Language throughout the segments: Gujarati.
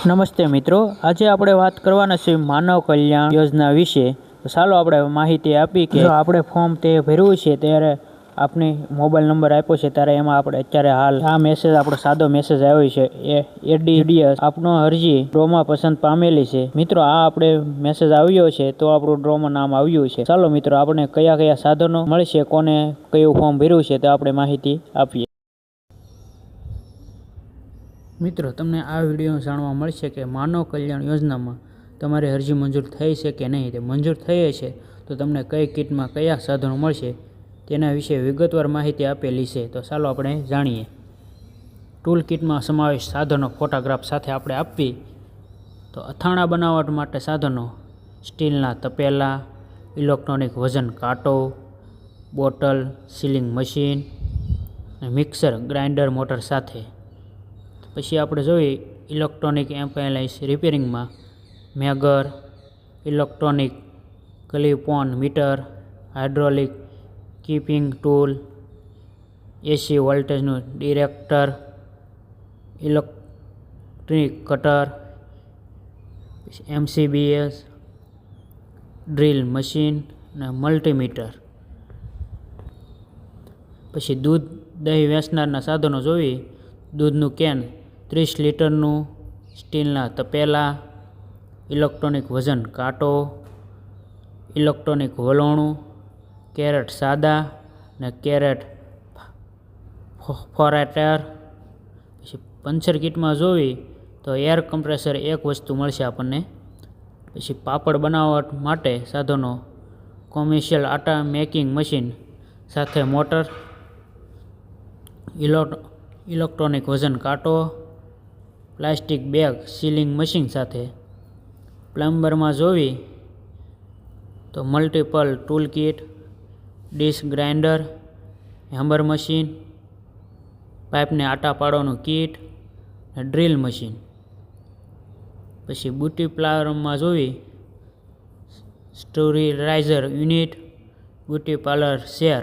નમસ્તે મિત્રો, આજે આપણે વાત કરવાના છે માનવ કલ્યાણ યોજના વિશે. ચાલો આપણે માહિતી આપી કે જો આપણે ફોર્મ તે ભર્યું છે ત્યારે આપને મોબાઈલ નંબર આપ્યો છે ત્યારે એમાં આપણે અત્યારે હાલ આ મેસેજ આપણો સાદો મેસેજ આવ્યો છે. એ એડીડીએસ આપનો અરજી ડ્રોમાં પસંદ પામેલી છે. મિત્રો, આ આપણે મેસેજ આવ્યો છે તો આપણું ડ્રોમાં નામ આવ્યું છે. ચાલો મિત્રો, આપણે કયા કયા સાધનો મળશે, કોને કયું ફોર્મ ભર્યું છે તો આપણે માહિતી આપીએ. મિત્રો, તમને આ વીડિયો જાણવા મળશે કે માનવ કલ્યાણ યોજનામાં તમારી અરજી મંજૂર થઈ છે કે નહીં? તે મંજૂર થઈ છે તો તમને કઈ કિટમાં કયા સાધનો મળશે તેના વિશે વિગતવાર માહિતી આપેલી છે. તો ચાલો આપણે જાણીએ. ટૂલ કિટમાં સમાવેશ સાધનો ફોટોગ્રાફ સાથે આપણે આપવી. તો અથાણા બનાવટ માટે સાધનો. સ્ટીલના તપેલા, ઇલેક્ટ્રોનિક વજન કાંટો, bottle, sealing machine mixer, grinder, motor સાથે. પછી આપણે જોઈએ electronic appliance રિપેરિંગમાં. Megger, electronic clip on meter, hydraulic keeping tool AC વોલ્ટેજનું director, electric cutter, MCBs, drill machine અને મલ્ટીમીટર. પછી દૂધ દહીં વેચનારના સાધનો જોઈએ. દૂધનું કેન ત્રીસ લીટરનું સ્ટીલના તપેલા, ઇલેક્ટ્રોનિક વજન કાંટો, ઇલેક્ટ્રોનિક વલોણું, કેરેટ સાદા ને કેરેટ ફોરેટર. પછી પંચર કિટમાં જોવી તો એર કમ્પ્રેસર એક વસ્તુ મળશે આપણને. પછી પાપડ બનાવટ માટે સાધનો, કોમર્શિયલ આટા મેકિંગ મશીન સાથે મોટર ઇલેક્ટ્રોનિક વજન કાંટો પ્લાસ્ટિક બેગ સીલિંગ મશીન સાથે પ્લમ્બરમાં જોવી તો multiple tool kit dish grinder, hammer machine, પાઇપને આટા પાડવાનું કીટ ડ્રીલ મશીન. પછી બુટી પાર્લરમાં જોવી sterilizer unit beauty parlour chair.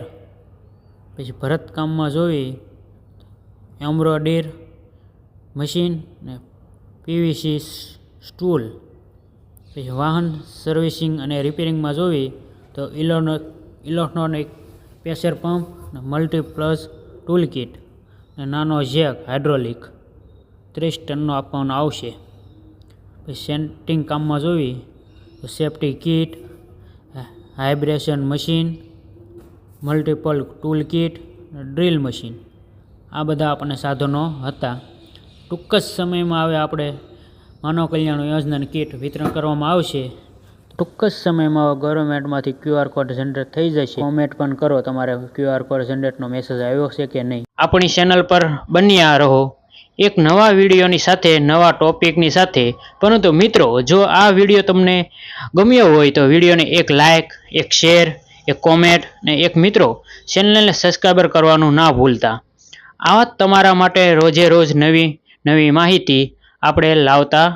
પછી ભરતકામમાં જોવી એમ્બ્રોઇડર મશીન ને પીવીસી સ્ટૂલ. પછી વાહન સર્વિસિંગ અને રિપેરિંગમાં જોવી તો ઇલોનો, ઇલેક્ટ્રોનિક પ્રેશર પંપ ને મલ્ટીપ્લસ ટૂલ કિટ ને નાનો જેક હાઇડ્રોલિક. ત્રીસ ટનનો આપવાનો આવશે. પછી સેન્ટિંગ કામમાં જોવી તો safety kit vibration machine, multiple tool kit drill machine. આ બધા આપણને સાધનો હતા. ટૂંક જ સમયમાં હવે આપણે માનવ કલ્યાણ યોજનાની કીટ વિતરણ કરવામાં આવશે. ટૂંક જ સમયમાં ગવર્મેન્ટમાંથી ક્યુઆર કોડ જનરેટ થઈ જશે. કોમેન્ટ પણ કરો તમારે ક્યુઆર કોડ જનરેટનો મેસેજ આવ્યો છે કે નહીં. આપણી ચેનલ પર બન્યા રહો. એક નવા વિડીયોની સાથે, નવા ટોપિકની સાથે. પરંતુ મિત્રો, જો આ વીડિયો તમને ગમ્યો હોય તો વિડીયોને એક લાઇક એક શેર એક કોમેન્ટ ને એક મિત્રો ચેનલને સબસ્ક્રાઈબર કરવાનું ના ભૂલતા. આવા તમારા માટે રોજે રોજ નવી નવી માહિતી આપણે લાવતા